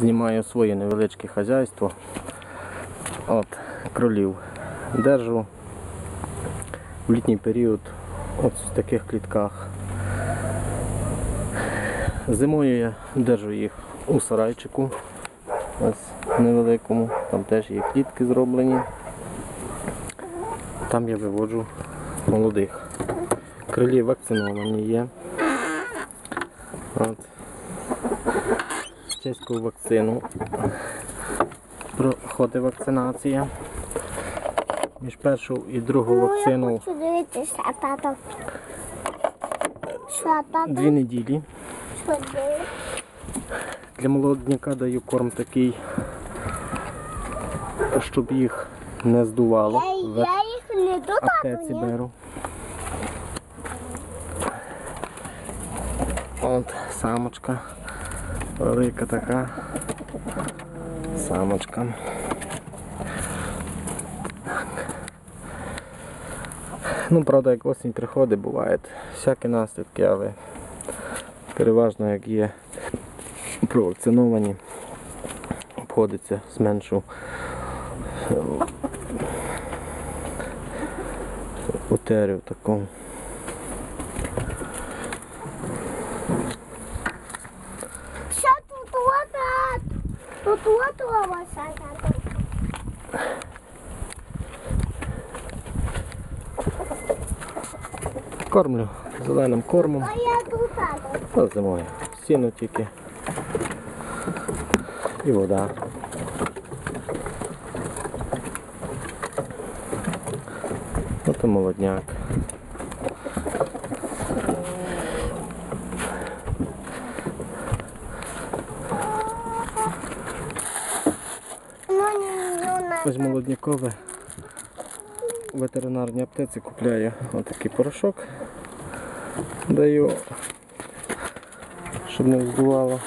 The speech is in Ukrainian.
знімаю своє невеличке хазяйство. От, кролів держу в літній період от в таких клітках. Зимою я держу їх у сарайчику, ось невеликому, там теж є клітки зроблені. Там я виводжу молодих. Крилі вакциновані є. От. Чеську вакцину проходить вакцинація. Між першу і другу Ну, я хочу дивитися, тато. Що, тато? дві неділі. Що? Для молодняка даю корм такий, щоб їх не здувало. Я, я їх не до аптеці ні. беру. От самочка. Велика така. Самочка. Ну, правда, як осінь приходить, бувають всякі наслідки, але переважно як є провакциновані, обходиться з меншу утерів таку. Що тут от, тато? Тут от у вас. Кормлю зеленим кормом. А я тут. Та зимою. Сіно тільки. І вода. Ото молодняк. Ну, ні, ну, на. Ось молоднякове. в ветеринарній аптеці купляю отакий порошок. Даю, щоб не вздувало.